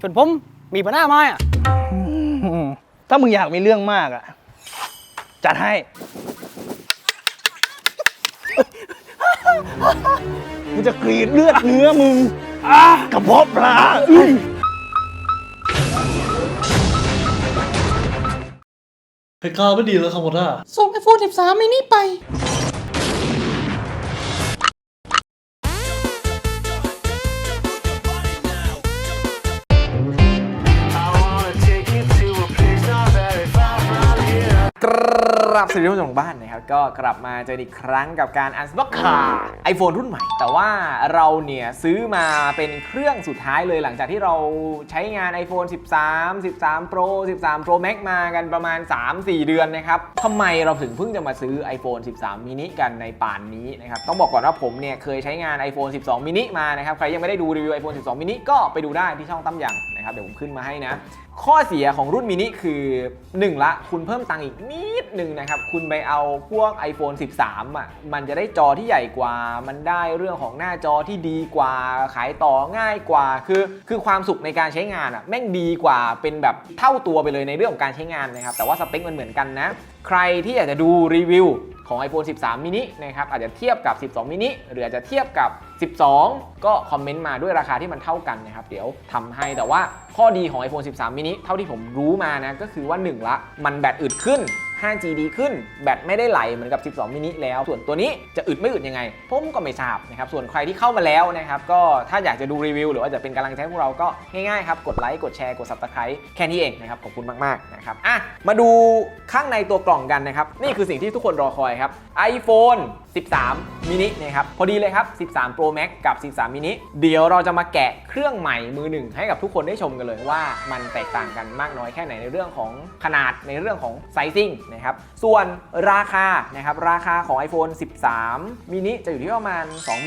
ส่วนผมมีปัญหาไหมอะถ้ามึงอยากมีเรื่องมากอะ จัดให้ กูจะกรีดเลือดเนื้อมึงกระเพาะปลาอื้อเหตุการณ์ไม่ดีแล้วครับหัวหน้าส่งไอโฟน13มินิไป รับสวัสดีท่านผู้ชมทางบ้านนะครับ ก็กลับมาเจออีกครั้งกับการอันสบ็อกขาไอโฟนรุ่นใหม่ แต่ว่าเราเนี่ยซื้อมาเป็นเครื่องสุดท้ายเลยหลังจากที่เราใช้งาน iPhone 13 13 Pro 13 Pro Max มากันประมาณ 3-4 เดือนนะครับทำไมเราถึงเพิ่งจะมาซื้อ iPhone 13 mini กันในป่านนี้นะครับ ต้องบอกก่อนว่าผมเนี่ยเคยใช้งาน iPhone 12 mini มานะครับ ใครยังไม่ได้ดูรีวิว iPhone 12 mini ก็ไปดูได้ที่ช่องตั้มยัง นะครับ เดี๋ยวผมขึ้นมาให้นะ ข้อเสียของรุ่นมินิคือ 1 ละ คุณเพิ่มตังค์อีกนิดนึงนะครับ คุณไปเอาพวก iPhone 13อะมันจะได้จอที่ใหญ่กว่า มันได้เรื่องของหน้าจอที่ดีกว่า ขายต่อง่ายกว่า คือคือความสุขในการใช้งานอะแม่งดีกว่าเป็นแบบเท่าตัวไปเลยในเรื่องของการใช้งานนะครับแต่ว่าสเปคมันเหมือนกันนะ ใครที่อยากจะดูรีวิว ของ iPhone 13 mini นะครับอาจจะเทียบกับ 12 mini หรืออาจจะเทียบกับ 12 ก็คอมเมนต์มาด้วยราคาที่มันเท่ากันนะครับเดี๋ยวทำให้แต่ว่าข้อดีของ iPhone 13 mini เท่าที่ผมรู้มานะก็คือว่า 1 ละ มันแบตอึดขึ้น 5G ดีขึ้น แบตไม่ได้ไหลเหมือนกับ 12 มินิแล้ว ส่วนตัวนี้จะอึดไม่อึดยังไง ผมก็ไม่ทราบนะครับส่วนใครที่เข้ามาแล้วนะครับก็ถ้าอยากจะดูรีวิว หรือว่าจะเป็นกำลังใช้พวกเราก็ง่ายๆครับกดไลค์กดแชร์กด subscribe แค่นี้เองนะครับขอบคุณมากๆนะครับอะมาดูข้างในตัวกล่องกันนะครับนี่คือสิ่งที่ทุกคนรอคอยครับ iPhone 13 mini นะครับ พอดีเลยครับ 13 Pro Max กับ 13 mini เดี๋ยวเราจะมาแกะเครื่องใหม่มือหนึ่งให้กับทุกคนได้ชมกันเลยว่ามันแตกต่างกันมากน้อยแค่ไหนในเรื่องของขนาดในเรื่องของไซซิ่งนะครับ ส่วนราคานะครับราคาของ iPhone 13 mini จะอยู่ที่ประมาณ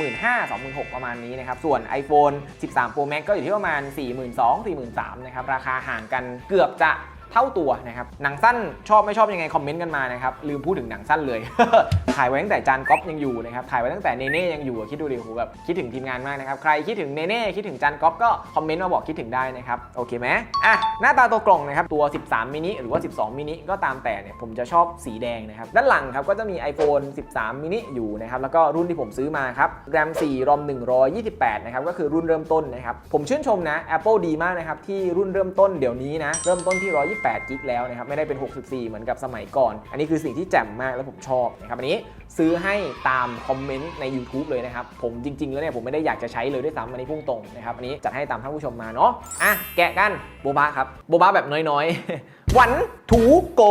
25,000 26,000 ประมาณนี้นะครับ ส่วน iPhone 13 Pro Max ก็อยู่ที่ประมาณ 42,000 43,000 นะครับ ราคาห่างกันเกือบจะ เท่าตัวนะครับหนังสั้นชอบไม่ชอบยังไงคอมเมนต์กันมานะครับลืมพูดถึงหนังสั้นเลย ถ่ายไว้ตั้งแต่จานก๊อฟยังอยู่นะครับถ่ายไว้ตั้งแต่เนเน่ยังอยู่อะคิดดูดิโหแบบคิดถึงทีมงานมากนะครับใครคิดถึงเนเน่คิดถึงจานก๊อฟก็คอมเมนต์มาบอกคิดถึงได้นะครับโอเคไหมอะหน้าตาตัวกล่องนะครับตัว 13มินิหรือว่า 12มินิก็ตามแต่เนี่ยผมจะชอบสีแดงนะครับด้านหลังครับก็จะมี iPhone 13มินิอยู่นะครับแล้วก็รุ่นที่ผมซื้อมาครับ RAM 4 ROM 128นะครับก็คือรุ่นเริ่มต้นนะครับผมชื่นชมนะ Apple ดีมากนะครับที่รุ่นเริ่มต้นเดี๋ยวนี้นะเริ่มต้นที่128กิกแล้วนะครับไม่ได้เป็น 64 เหมือนกับสมัยก่อน อันนี้คือสิ่งที่แจ่มมากและผมชอบนะครับอันนี้ซื้อให้ตามคอมเมนต์ใน YouTube เลยนะครับ ผมจริง ๆ แล้วเนี่ยผมไม่ได้อยากจะใช้เลยด้วยซ้ำอันนี้พุ่งตรงนะครับอันนี้จัดให้ตามท่านผู้ชมมาเนาะอะแกะกันโบบาครับโบบาแบบน้อยๆหวันถูโก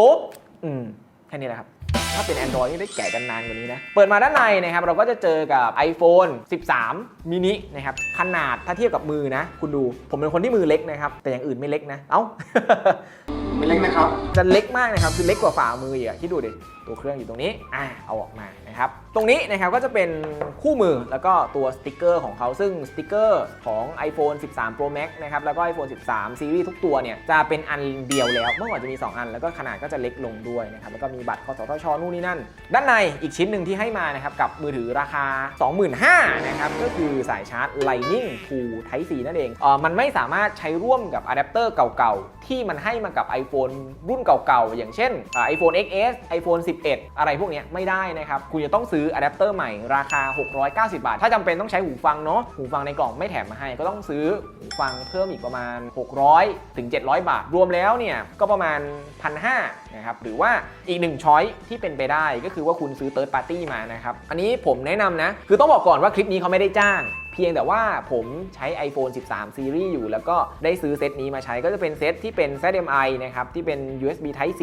อืมแค่นี้แหละครับถ้าเป็น Android นี่ได้แกะกันนานกว่านี้นะ เปิดมาด้านในนะครับ เราก็จะเจอกับ iPhone 13 mini นะครับ ขนาดถ้าเทียบกับมือนะ คุณดู ผมเป็นคนที่มือเล็กนะครับ แต่อย่างอื่นไม่เล็กนะ เอ้า ไม่เล็กนะครับ จะเล็กมากนะครับ คือเล็กกว่าฝ่ามืออีกอะคิดดูดิ ตัวเครื่องอยู่ตรงนี้ อ่าเอาออกมานะ ครับ ตรงนี้นะครับก็จะเป็นคู่มือแล้วก็ตัวสติกเกอร์ของเขาซึ่งสติกเกอร์ของ iPhone 13 Pro Max นะครับแล้วก็ iPhone 13ซีรีส์ทุกตัวเนี่ยจะเป็นอันเดียวแล้ว เมื่อก่อนจะมี 2 อัน แล้วก็ขนาดก็จะเล็กลงด้วยนะครับแล้วก็มีบัตรคอสทชนู่นนี่นั่น ด้านในอีกชิ้นหนึ่งที่ให้มานะครับกับมือถือราคา 25,000นะครับก็คือสายชาร์จ Lightning to Type C นั่นเองเออมันไม่สามารถใช้ร่วมกับอะแดปเตอร์เก่าๆที่มันให้มากับ iPhone รุ่นเก่าๆอย่างเช่น iPhone XS iPhone 11 อะไรพวกเนี้ไม่ได้นะครับคุณจะต้องซื้ออะแดปเตอร์ใหม่ราคา 690 บาท ถ้าจำเป็นต้องใช้หูฟังเนาะหูฟังในกล่องไม่แถมมาให้ ก็ต้องซื้อหูฟังเพิ่มอีกประมาณ 600ถึง700 บาท รวมแล้วเนี่ยก็ประมาณ 1,500นะครับหรือว่าอีกหนึ่งช้อยที่เป็นไปได้ก็คือว่าคุณซื้อเติร์ดปาร์ตี้มานะครับอันนี้ผมแนะนำนะคือต้องบอกก่อนว่าคลิปนี้เขาไม่ได้จ้างเพียงแต่ว่าผมใช้ iPhone 13 Series อยู่ แล้วก็ได้ซื้อเซตนี้มาใช้ก็จะเป็นเซตที่เป็น ZMI นะครับ ที่เป็น USB Type C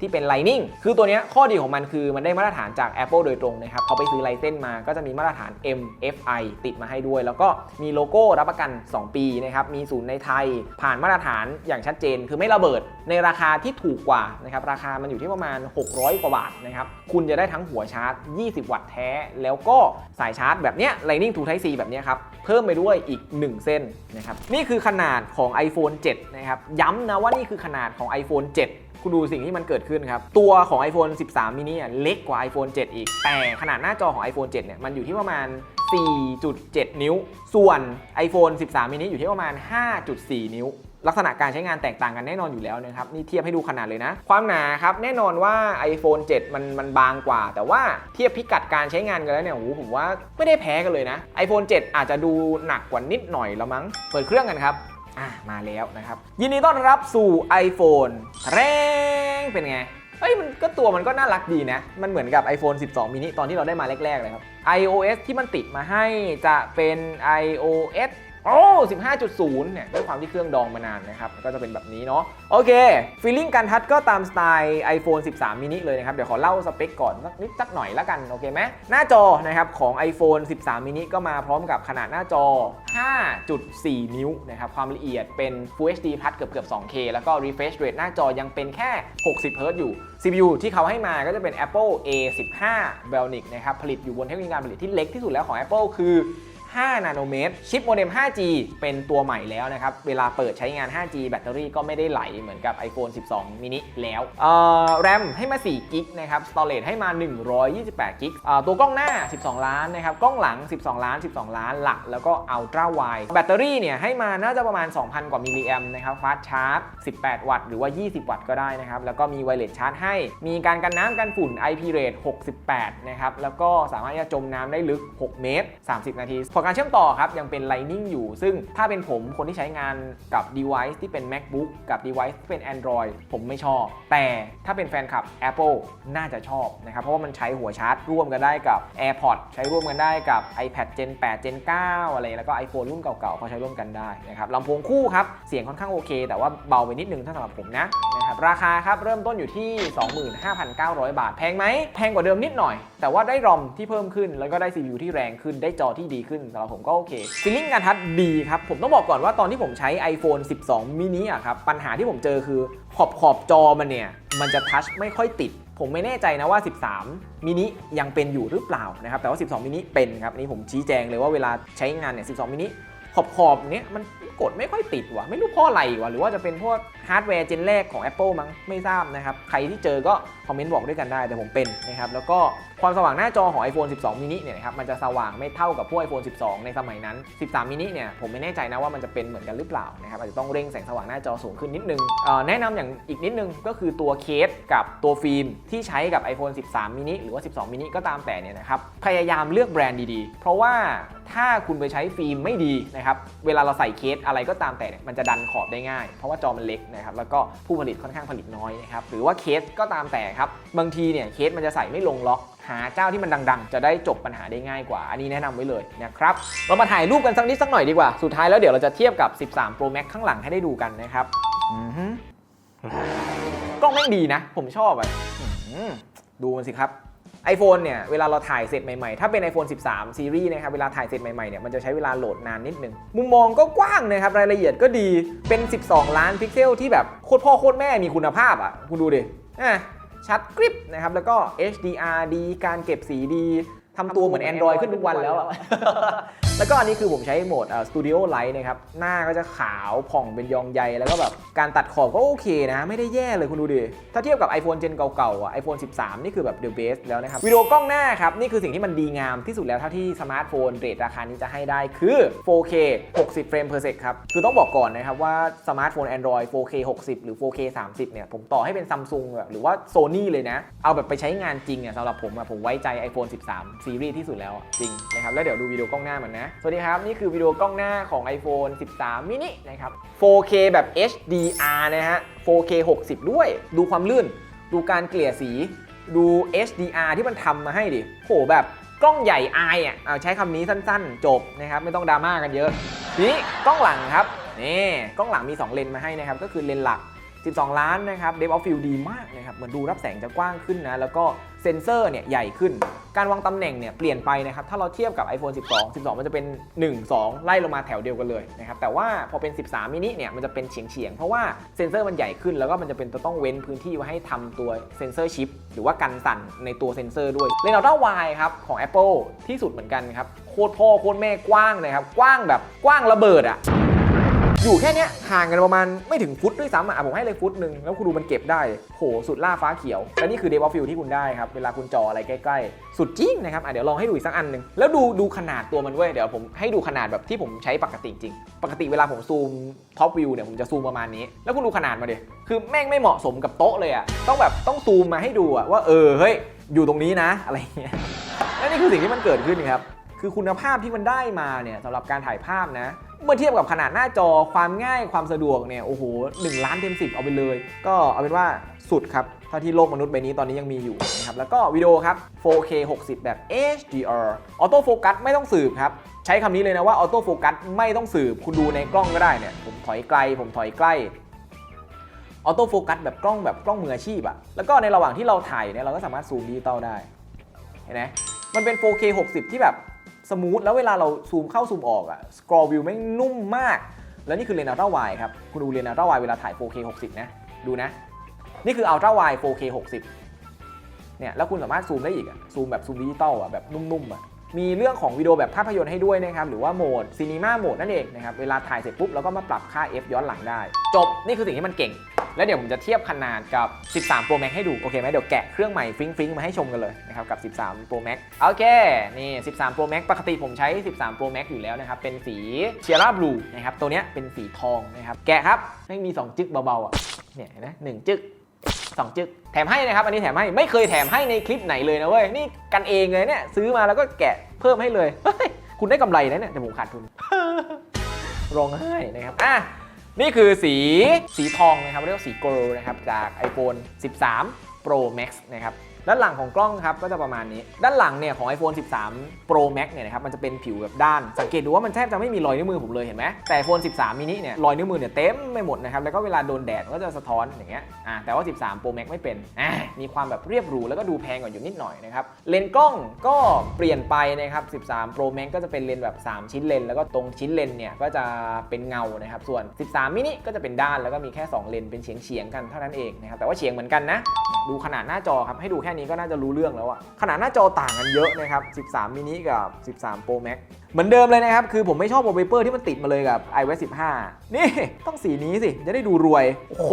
ที่เป็น Lightning คือตัวนี้ข้อดีของมันคือมันได้มาตรฐานจาก Apple โดยตรงนะครับเขาไปซื้อไลเซนมาก็จะมีมาตรฐาน MFI ติดมาให้ด้วย แล้วก็มีโลโก้รับประกัน 2 ปีนะครับมีศูนย์ในไทย ผ่านมาตรฐานอย่างชัดเจน คือไม่ระเบิดในราคาที่ถูกกว่านะครับราคามันอยู่ที่ประมาณ 600 กว่าบาทนะครับคุณจะได้ทั้งหัวชาร์จ 20 วัตต์แท้ แล้วก็สายชาร์จแบบเนี้ย Lightning to Type C แบบเนี้ยครับเพิ่มไปด้วยอีก 1 เส้นนะครับนี่คือขนาดของ iPhone 7 นะครับย้ำนะว่านี่คือขนาดของ iPhone 7คุณดูสิ่งที่มันเกิดขึ้นครับ ตัวของ iPhone 13 mini อะเล็กกว่า iPhone 7 อีก แต่ขนาดหน้าจอของ iPhone 7 เนี่ย มันอยู่ที่ประมาณ 4.7 นิ้ว ส่วน iPhone 13 mini อยู่ที่ประมาณ 5.4 นิ้ว ลักษณะการใช้งานแตกต่างกันแน่นอนอยู่แล้วนะครับนี่เทียบให้ดูขนาดเลยนะ ความหนาครับแน่นอนว่า iPhone 7 มันมันบางกว่า แต่ว่าเทียบพิกัดการใช้งานกันแล้วเนี่ยโอ้โหผมว่าไม่ได้แพ้กันเลยนะ iPhone 7 อาจจะดูหนักกว่านิดหน่อยล้วมั้งเปิดเครื่องกันครับอะมาแล้วนะครับ ยินดีต้อนรับสู่ iPhone แรงเป็นไงเอ้ยมันก็ตัวมันก็น่ารักดีนะ มันเหมือนกับ iPhone 12 mini ตอนที่เราได้มาแรก ๆ เลยครับ iOS ที่มันติดมาให้จะเป็น iOS โอ้15.0 เนี่ยด้วยความที่เครื่องดองมานานนะครับ ก็จะเป็นแบบนี้เนาะ โอเค ฟีลลิ่งการทัชก็ตามสไตล์ iPhone 13 mini เลยนะครับ เดี๋ยวขอเล่าสเปคก่อนสักนิดสักหน่อยละกัน โอเคไหม หน้าจอนะครับของ iPhone 13 mini ก็มาพร้อมกับขนาดหน้าจอ 5.4 นิ้วนะครับ ความละเอียดเป็น Full HD Plus เกือบเกือบ 2K แล้วก็ refresh rate หน้าจอยังเป็นแค่ 60 Hz อยู่ CPU ที่เขาให้มาก็จะเป็น Apple A15 Bionic นะครับ ผลิตอยู่บนเทคโนโลยีการผลิตที่เล็กที่สุดแล้วของ Apple คือ 5 นาโนเมตร ชิปโมเด็ม 5G เป็นตัวใหม่แล้วนะครับ เวลาเปิดใช้งาน 5G แบตเตอรี่ก็ไม่ได้ไหลเหมือนกับ iPhone 12 mini แล้วเอ่อ RAM ให้มา4กิกนะครับ Storage ให้มา 128กิกตัวกล้องหน้า 12 ล้านนะครับ กล้องหลัง 12 ล้าน 12 ล้านหลัก แล้วก็ Ultra Wide แบตเตอรี่เนี่ยให้มาน่าจะประมาณ 2,000 กว่ามิลลิแอมนะครับ Fast Charge 18 วัตต์หรือว่า 20 วัตต์ก็ได้นะครับ แล้วก็มี Wireless Charge ให้ มีการกันน้ำกันฝุ่น IP rate 68 นะครับ แล้วก็สามารถจะจมน้ำได้ลึก 6 เมตร 30 นาทีการเชื่อมต่อครับยังเป็น Lightning อยู่ ซึ่งถ้าเป็นผมคนที่ใช้งานกับ device ที่เป็น MacBook กับ device ที่เป็น Android ผมไม่ชอบ แต่ถ้าเป็นแฟนคลับ Apple น่าจะชอบนะครับเพราะว่ามันใช้หัวชาร์จร่วมกันได้กับ AirPods ใช้ร่วมกันได้กับ iPad Gen 8 Gen 9 อะไรแล้วก็ iPhone รุ่นเก่าๆเขาใช้ร่วมกันได้นะครับลำโพงคู่ครับเสียงค่อนข้างโอเค แต่ว่าเบาไปนิดนึงถ้าสำหรับผมนะนะครับราคาครับเริ่มต้นอยู่ที่ 25,900 บาท แพงไหมแพงกว่าเดิมนิดหน่อย แต่ว่าได้รอมที่เพิ่มขึ้นแล้วก็ได้ CPU ที่แรงขึ้นได้จอที่ดีขึ้นสำหรับผมก็โอเคฟีลลิ่งการทัชดีครับ ผมต้องบอกก่อนว่าตอนที่ผมใช้ iPhone 12 mini อะครับปัญหาที่ผมเจอคือขอบขอบจอมันเนี่ย มันจะทัชไม่ค่อยติด ผมไม่แน่ใจนะว่า 13 มินิยังเป็นอยู่หรือเปล่านะครับแต่ว่า 12 มินิเป็นครับนี่ผมชี้แจงเลยว่าเวลาใช้งานเนี่ย 12 มินิขอบขอบเนี้ยมันกดไม่ค่อยติดว่ะไม่รู้เพราะอะไรว่ะหรือว่าจะเป็นพวกฮาร์ดแวร์เจนแรกของ Apple มั้งไม่ทราบนะครับ ใครที่เจอก็คอมเมนต์บอกด้วยกันได้ แต่ผมเป็นนะครับ แล้วก็ความสว่างหน้าจอของ iPhone 12 mini เนี่ยนะครับ มันจะสว่างไม่เท่ากับพวก iPhone 12 ในสมัยนั้น 13 mini เนี่ย ผมไม่แน่ใจนะว่ามันจะเป็นเหมือนกันหรือเปล่านะครับ อาจจะต้องเร่งแสงสว่างหน้าจอสูงขึ้นนิดนึง แนะนำอย่างอีกนิดนึงก็คือตัวเคสกับตัวฟิล์มที่ใช้กับ iPhone 13 mini หรือว่า 12 mini ก็ตามแต่เนี่ยนะครับ พยายามเลือกแบรนด์ดีๆ เพราะว่าถ้าคุณไปใช้ฟิล์มไม่ดีนะครับ เวลาเราใส่เคสอะไรก็ตามแต่เนี่ยมันจะดันขอบได้ง่าย เพราะว่าจอมันเล็กนะครับแล้วก็ผู้ผลิตค่อนข้างผลิตน้อยนะครับหรือว่าเคสก็ตามแต่ครับบางทีเนี่ยเคสมันจะใส่ไม่ลงล็อกหาเจ้าที่มันดังๆ จะได้จบปัญหาได้ง่ายกว่า อันนี้แนะนำไว้เลยนะครับเรามาถ่ายรูปกันสักนิดสักหน่อยดีกว่า สุดท้ายแล้วเดี๋ยวเราจะเทียบกับ 13 Pro Max ข้างหลังให้ได้ดูกันนะครับอือฮึกล้องแม่งดีนะ ผมชอบอะดูมันสิครับ iPhone เนี่ยเวลาเราถ่ายเสร็จใหม่ๆ ถ้าเป็น iPhone 13 ซีรีส์นะครับเวลาถ่ายเสร็จใหม่ๆเนี่ยมันจะใช้เวลาโหลดนานนิดนึง มุมมองก็กว้างนะครับรายละเอียดก็ดีเป็น 12 ล้านพิกเซลที่แบบโคตรพ่อโคตรแม่มีคุณภาพอะคุณดูดิอะชัดกริปนะครับแล้วก็ HDR ดีการเก็บสีดี ทำตัวเหมือน Android ขึ้นทุกวันแล้วอะแล้วก็อันนี้คือผมใช้โหมดสตูดิโอไลท์นะครับ หน้าก็จะขาวผ่องเป็นยองใย แล้วก็แบบการตัดขอบก็โอเคนะ ไม่ได้แย่เลยคุณดูดิ ถ้าเทียบกับ iPhone เจนเก่าๆอะ iPhone 13 นี่คือแบบ the best แล้วนะครับ วิดีโอกล้องหน้าครับ นี่คือสิ่งที่มันดีงามที่สุดแล้วเท่าที่สมาร์ทโฟนเรทราคานี้จะให้ได้คือ 4K 60 เฟรม per sec ครับ คือต้องบอกก่อนนะครับว่าสมาร์ทโฟน Android 4K 60 หรือ 4K 30 เนี่ย ผมต่อให้เป็น Samsung แบบหรือว่า Sony เลยนะ เอาแบบไปใช้งานจริงอะสำหรับผมอะผมไว้ใจ iPhone 13ซีรีส์ที่สุดแล้วอะจริงนะครับแล้วเดี๋ยวดูวิดีโอกล้องหน้ามันนะ สวัสดีครับ นี่คือวิดีโอกล้องหน้าของ iPhone 13 mini นะครับ 4K แบบ HDR นะฮะ 4K 60 ด้วย ดูความลื่น ดูการเกลี่ยสีดู HDR ที่มันทำมาให้ดิโหแบบกล้องใหญ่อายอะเอาใช้คำนี้สั้นๆ จบนะครับไม่ต้องดราม่ากันเยอะ ทีนี้กล้องหลังครับนี่กล้องหลังมี 2 เลนมาให้นะครับ ก็คือเลนหลัก 12 ล้านนะครับ Depth of Field ดีมากนะครับเหมือนดูรับแสงจะกว้างขึ้นนะ แล้วก็ เซนเซอร์เนี่ยใหญ่ขึ้น การวางตำแหน่งเนี่ยเปลี่ยนไปนะครับ ถ้าเราเทียบกับ iPhone 12 12 มันจะเป็น 1 2 ไล่ลงมาแถวเดียวกันเลยนะครับ แต่ว่าพอเป็น 13มินิเนี่ยมันจะเป็นเฉียงเฉียงเพราะว่าเซนเซอร์มันใหญ่ขึ้น แล้วก็มันจะเป็นต้องเว้นพื้นที่ไว้ให้ทำตัวเซนเซอร์ชิปหรือว่ากันสั่นในตัวเซนเซอร์ด้วยเลนส์อัลตร้าไวครับของ Apple ที่สุดเหมือนกันครับโคตรพ่อโคตรแม่กว้างเลยครับกว้างแบบกว้างระเบิดอะ อยู่แค่นี้ห่างกันประมาณไม่ถึงฟุตด้วยซ้ำอะผมให้เลยฟุตหนึ่งแล้วคุณดูมันเก็บได้โหสุดล่าฟ้าเขียว และนี่คือเดฟอฟิลที่คุณได้ครับ เวลาคุณจออะไรใกล้ๆ สุดจริงนะครับอะเดี๋ยวลองให้ดูอีกสักอันหนึ่งแล้วดูดูขนาดตัวมันเว้ยเดี๋ยวผมให้ดูขนาดแบบที่ผมใช้ปกติจริง ปกติเวลาผมซูมท็อปวิวเนี่ยผมจะซูมประมาณนี้ แล้วคุณดูขนาดมาดิคือแม่งไม่เหมาะสมกับโต๊ะเลยอะต้องแบบต้องซูมมาให้ดูอะว่าเออเฮ้ยอยู่ตรงนี้นะอะไรเงี้ยและนี่คือสิ่งที่มันเกิดขึ้นครับคือคุณภาพที่มันได้มาเนี่ยสำหรับการถ่ายภาพนะ เมื่อเทียบกับขนาดหน้าจอความง่ายความสะดวกเนี่ยโอ้โห1ล้านเต็ม 10 เอาไปเลย ก็เอาเป็นว่าสุดครับเท่าที่โลกมนุษย์ใบนี้ตอนนี้ยังมีอยู่นะครับแล้วก็วิดีโอครับ 4K 60 แบบ HDR ออโต้โฟกัสไม่ต้องสืบครับใช้คำนี้เลยนะว่าออโต้โฟกัสไม่ต้องสืบคุณดูในกล้องก็ได้เนี่ยผมถอยไกล ผมถอยใกล้ออโต้โฟกัสแบบกล้องแบบกล้องมืออาชีพอะแล้วก็ในระหว่างที่เราถ่ายเนี่ยเราก็สามารถซูมดิจิตอลได้เห็นไหมมันเป็น 4K 60 ที่แบบ สมูทแล้วเวลาเราซูมเข้าซูมออกอะสกรอวิวไม่นุ่มมาก แล้วนี่คือเลนส์อัลตร้าไวครับ คุณดูเลนส์อัลตร้าไวเวลาถ่าย 4K 60 นะ ดูนะ นี่คืออัลตร้าไว 4K 60 เนี่ย แล้วคุณสามารถซูมได้อีกอะซูมแบบซูมดิจิตอลอะแบบนุ่มๆอะมีเรื่องของวิดีโอแบบภาพยนตร์ให้ด้วยนะครับ หรือว่าโหมดซีนีมาโหมดนั่นเองนะครับ เวลาถ่ายเสร็จปุ๊บเราก็มาปรับค่า F ย้อนหลังได้ จบ นี่คือสิ่งที่มันเก่ง แล้วเดี๋ยวผมจะเทียบขนาดกับ 13 Pro Max ให้ดู โอเคไหมเดี๋ยวแกะเครื่องใหม่ฟิงฟิงมาให้ชมกันเลยนะครับกับ 13 Pro Max โอเค นี่ 13 Pro Max ปกติผมใช้ 13 Pro Max อยู่แล้วนะครับ เป็นสีเชียร่าบลูนะครับตัวเนี้ยเป็นสีทองนะครับแกะครับไม่มี 2 จึกเบาๆอะเนี่ยนไหนึ่งจึกสองจึกแถมให้นะครับอันนี้แถมให้ไม่เคยแถมให้ในคลิปไหนเลยนะเว้ยนี่กันเองเลยเนี่ยซื้อมาแล้วก็แกะเพิ่มให้เลยเฮ้ยคุณได้กำไรนะเนี่ยแต่ผมขาดทุนร้องไห้นะครับอะ นี่คือสีสีทองนะครับเรียกว่าสีโกลนะครับจาก iPhone 13 Pro Max นะครับ ด้านหลังของกล้องครับก็จะประมาณนี้ ด้านหลังเนี่ยของ iPhone 13 Pro Max เนี่ยนะครับมันจะเป็นผิวแบบด้าน สังเกตดูว่ามันแทบจะไม่มีรอยนิ้วมือผมเลยเห็นไหมแต่ iPhone 13 mini เนี่ยรอยนิ้วมือเนี่ยเต็มไม่หมดนะครับแล้วก็เวลาโดนแดดมันก็จะสะท้อนอย่างเงี้ยอ่าแต่ว่า 13 Pro Max ไม่เป็นอ่ามีความแบบเรียบหรูแล้วก็ดูแพงกว่าอยู่นิดหน่อยนะครับเลนส์กล้องก็เปลี่ยนไปนะครับ 13 Pro Max ก็จะเป็นเลนส์แบบ 3 ชิ้นเลน แล้วก็ตรงชิ้นเลนเนี่ยก็จะเป็นเงานะครับส่วน 13 mini ก็จะเป็นด้านแล้วก็มีแค่ 2 เลนส์เป็นเฉียงเฉียงๆกันเท่านั้นเองนะครับแต่ว่าเฉียงเหมือนกันนะดูขนาดหน้าจอครับให้ดูแค่นี้ก็น่าจะรู้เรื่องแล้วอะขนาดหน้าจอต่างกันเยอะนะครับ 13 mini กับ 13 Pro Max เหมือนเดิมเลยนะครับ คือผมไม่ชอบ wallpaper ที่มันติดมาเลยกับ iOS 15 นี่ต้องสีนี้สิ จะได้ดูรวย โอ้โห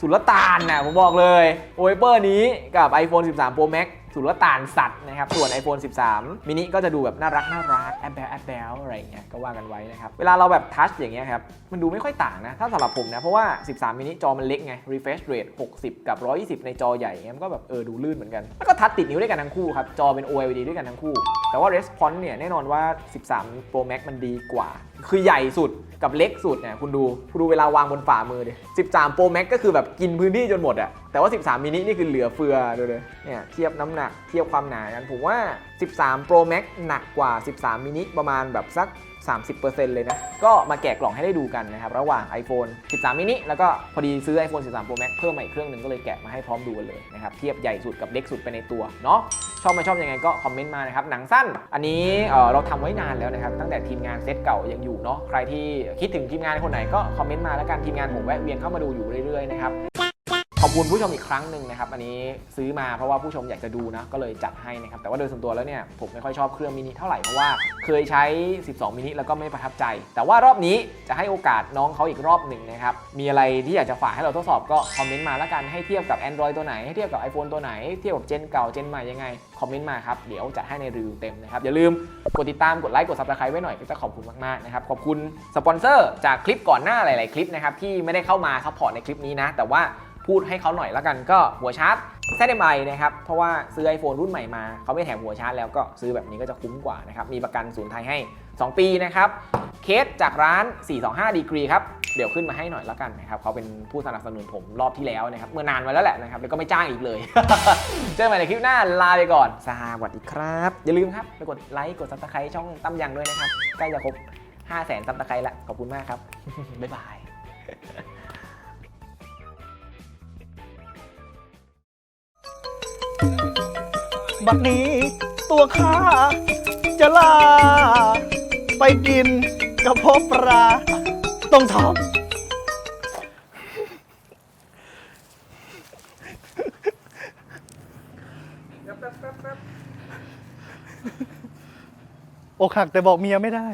สุลต่านนะผมบอกเลย wallpaper นี้กับ iPhone 13 Pro Max สุลต่านสัตว์นะครับ ส่วน iPhone 13 mini ก็จะดูแบบน่ารักน่ารักแอบแบลแอบแบลอะไรอย่างเงี้ยก็ว่ากันไว้นะครับ เวลาเราแบบทัชอย่างเงี้ยครับ มันดูไม่ค่อยต่างนะ ถ้าสำหรับผมนะ เพราะว่า 13 มินิจอมันเล็กไง refresh rate 60 กับ 120 ในจอใหญ่เงี้ยมันก็แบบเออดูลื่นเหมือนกัน แล้วก็ทัชติดนิ้วด้วยกันทั้งคู่ครับ จอเป็น OLED ด้วยกันทั้งคู่ แต่ว่า response เนี่ยแน่นอนว่า 13 Pro Max มันดีกว่า คือใหญ่สุดกับเล็กสุดเนี่ยคุณดูคุณดูเวลาวางบนฝ่ามือดิ13 Pro Max ก็คือแบบกินพื้นที่จนหมดอะแต่ว่า 13 มินินี่คือเหลือเฟือดูเลยเนี่ยเทียบน้ำหนักเทียบความหนากันผมว่า 13 Pro Max หนักกว่า 13 มินิประมาณแบบสัก 30%เลยนะ ก็มาแกะกล่องให้ได้ดูกันนะครับ ระหว่าง iPhone 13 mini แล้วก็พอดีซื้อ iPhone 13 Pro Max เพิ่มมาอีกเครื่องหนึ่งก็เลยแกะมาให้พร้อมดูกันเลยนะครับ เทียบใหญ่สุดกับเล็กสุดไปในตัวเนาะชอบไม่ชอบยังไงก็คอมเมนต์มานะครับ หนังสั้น อันนี้เเราทำไว้นานแล้วนะครับ ตั้งแต่ทีมงานเซตเก่ายังอยู่เนาะใครที่คิดถึงทีมงานคนไหนก็คอมเมนต์มาแล้วกันทีมงานผมแวะเวียนเข้ามาดูอยู่เรื่อยๆนะครับ ขอบคุณผู้ชมอีกครั้งหนึ่งนะครับ อันนี้ซื้อมาเพราะว่าผู้ชมอยากจะดูนะ ก็เลยจัดให้นะครับ แต่ว่าโดยส่วนตัวแล้วเนี่ย ผมไม่ค่อยชอบเครื่องมินิเท่าไหร่ เพราะว่าเคยใช้ 12 มินิแล้วก็ไม่ประทับใจ แต่ว่ารอบนี้จะให้โอกาสน้องเขาอีกรอบหนึ่งนะครับ มีอะไรที่อยากจะฝากให้เราทดสอบก็คอมเมนต์มาแล้วกันให้เทียบกับ Android ตัวไหนให้เทียบกับ iPhone ตัวไหนเทียบกับเจนเก่าเจนใหม่ยังไงคอมเมนต์มาครับเดี๋ยวจัดให้ในรีวิวเต็มนะครับอย่าลืมกดติดตามกดไลค์กด subscribe ไว้หน่อยก็จะขอบคุณมากๆนะครับขอบคุณสปอนเซอร์จากคลิปก่อนหน้าหลาย ๆ คลิปนะครับที่ไม่ได้เข้ามาซัพพอร์ตในคลิปนี้นะแต่ว่า พูดให้เขาหน่อยแล้วกันก็หัวชาร์จ ZMI นะครับเพราะว่าซื้อ iPhone รุ่นใหม่มาเขาไม่แถมหัวชาร์จแล้วก็ซื้อแบบนี้ก็จะคุ้มกว่านะครับมีประกันศูนย์ไทยให้ 2 ปีนะครับเคสจากร้าน 425ดีกรีครับเดี๋ยวขึ้นมาให้หน่อยแล้วกันนะครับเขาเป็นผู้สนับสนุนผมรอบที่แล้วนะครับเมื่อนานมาแล้วแหละนะครับแล้วก็ไม่จ้างอีกเลย เจอกันใหม่ในคลิปหน้าลาไปก่อนสวัสดีครับ อย่าลืมครับไปกดไลค์กดซับสไครต์ช่องตั้มยังด้วยนะครับใกล้จะครบ5 0 0 0 0 0ซับสไครต์แล้วขอบคุณมากครับบ๊ายบาย บัดนี้ ตัวข้าจะลา ไปกินกระเพาะปลาต้องทำอกหักแต่บอกเมียไม่ได้